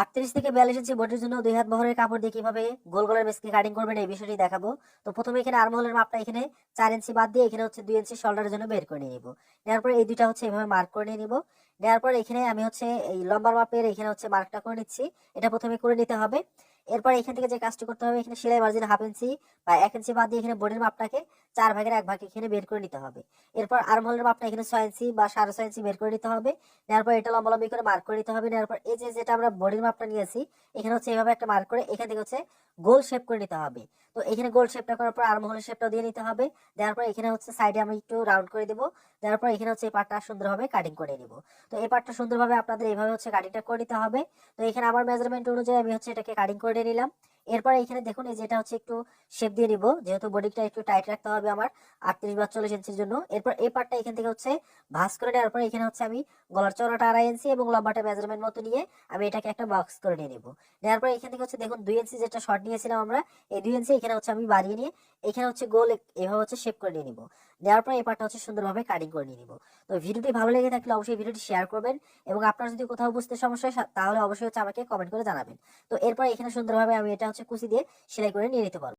আটত্রিশ থেকে বিয়াল্লিশ ইঞ্চি বডির জন্য দুই হাত বহরের কাপড় দিয়ে কীভাবে গোল গোলের মেসকে কাটিং করবেন এই বিষয়টি দেখাবো। তো প্রথমে এখানে আর্মহোলের মাপটা এখানে চার ইঞ্চি বাদ দিয়ে এখানে হচ্ছে দুই ইঞ্চি শোল্ডারের জন্য বের করে নিয়ে নিবো। এরপর এই দুইটা হচ্ছে এভাবে মার্ক করে নিয়ে নিব। নেওয়ার পর এখানে আমি হচ্ছে এই লম্বার মাপের এখানে হচ্ছে মার্কটা করে নিচ্ছি। এটা প্রথমে করে নিতে হবে। এরপর এখান থেকে যে কাজটি করতে হবে, এখানে সেলাই মার্জিন হাফ ইঞ্চি বা এক ইঞ্চি বাদ দিয়ে এখানে বডির মাপটাকে চার ভাগের এক ভাগ এখানে বের করে নিতে হবে। এরপর আর্মহোলের মাপটা এখানে ছয় ইঞ্চি বা সাড়ে ছয় ইঞ্চি বের করে নিতে হবে। নেওয়ার পর এটা লম্বালম্বি করে মার্ক করে নিতে হবে। নেওয়ার পর এই যে যেটা আমরা বডির মাপটা নিয়েছি, এখানে হচ্ছে এইভাবে একটা মার্ক করে এখান থেকে হচ্ছে গোল শেপ করে নিতে হবে। তো এখানে গোল শেপটা করার পর আর্মহোলের শেপটা দিয়ে নিতে হবে। দেওয়ার পর এখানে হচ্ছে সাইডে আমি একটু রাউন্ড করে দেবো। দেওয়ার পর এখানে হচ্ছে এই পার্টটা সুন্দরভাবে কাটিং করে নিব। তো এই পার্টটা সুন্দরভাবে আপনাদের এইভাবে হচ্ছে কাটিংটা করে নিতে হবে। তো এখানে আমার মেজারমেন্ট অনুযায়ী আমি হচ্ছে এটাকে কাটিং করে নিলাম। এরপর এখানে দেখুন, এই যেটা হচ্ছে একটু শেপ দিয়ে নিব। যেহেতু বডিটা একটু টাইট রাখতে হবে আমার আটত্রিশ বা চল্লিশ ইঞ্চির জন্য। এরপর এই পার্টটা এখান থেকে হচ্ছে ভাঁজ করে নেওয়ার পর এখানে হচ্ছে আমি গলার চড়াটা আড়াই ইঞ্চি এবং লম্বাটা মেজারমেন্ট মতো নিয়ে আমি এটাকে একটা বক্স করে নিয়ে নেব। নেওয়ার পর এখান থেকে হচ্ছে দেখুন, দুই ইঞ্চি যেটা শর্ট নিয়েছিলাম আমরা, এই দুই ইঞ্চি এখানে হচ্ছে আমি বাড়িয়ে নিয়ে এখানে হচ্ছে গোল এভাবে হচ্ছে শেপ করে নিয়ে নিব। দেওয়ার পর এই পার্টটা হচ্ছে সুন্দরভাবে কাটিং করে নিয়ে নিব। তো ভিডিওটি ভালো লেগে থাকলে অবশ্যই ভিডিওটি শেয়ার করবেন এবং আপনার যদি কোথাও বুঝতে সমস্যা হয়, তাহলে অবশ্যই হচ্ছে আমাকে কমেন্ট করে জানাবেন। তো এরপর এখানে সুন্দরভাবে আমি এটা হচ্ছে কুচি দিয়ে সেলাই করে নিয়ে নিতে পারব।